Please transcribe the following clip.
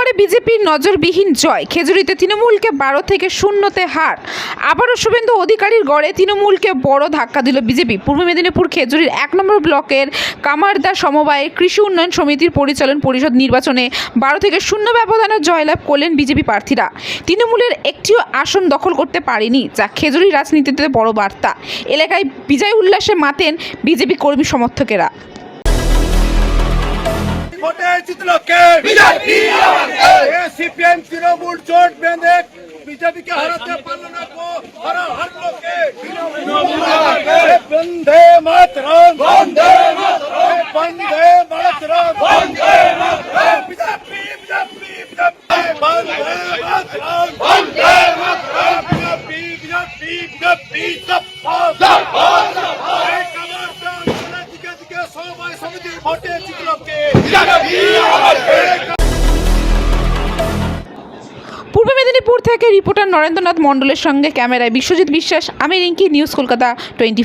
পরে বিজেপির নজরবিহীন জয়। খেজুরিতে তৃণমূলকে বারো থেকে শূন্যতে হার। আবারও শুভেন্দু অধিকারীর গড়ে তৃণমূলকে বড় ধাক্কা দিল বিজেপি। পূর্ব মেদিনীপুর খেজুরির এক নম্বর ব্লকের কামারদা সমবায়ে কৃষি উন্নয়ন সমিতির পরিচালন পরিষদ নির্বাচনে বারো থেকে শূন্য ব্যবধানে জয়লাভ করলেন বিজেপি প্রার্থীরা। তৃণমূলের একটিও আসন দখল করতে পারেনি, যা খেজুরি রাজনীতিতে বড় বার্তা। এলাকায় বিজয় উল্লাসে মাতেন বিজেপি কর্মী সমর্থকেরা। ভোটে জিতলো কে বিজেপি সিপিএম তৃণমূল জোট বেঁধে বিজেপিকে হারাতে পারলো না কো হারা হারলো কে Vande Mataram Vande Mataram Vande Mataram Vande Mataram BJP BJP BJP Vande Mataram Vande Mataram BJP BJP BJP সব এই কামারটা দিকে দিকে সবাই সমিতির ভোটে জিতলো কে পূর্ব মেদিনীপুর থেকে রিপোর্টার নরেন্দ্রনাথ মণ্ডলের সঙ্গে ক্যামেরায় বিশ্বজিৎ বিশ্বাস, আমি রিঙ্কি, নিউজ কলকাতা টোয়েন্টি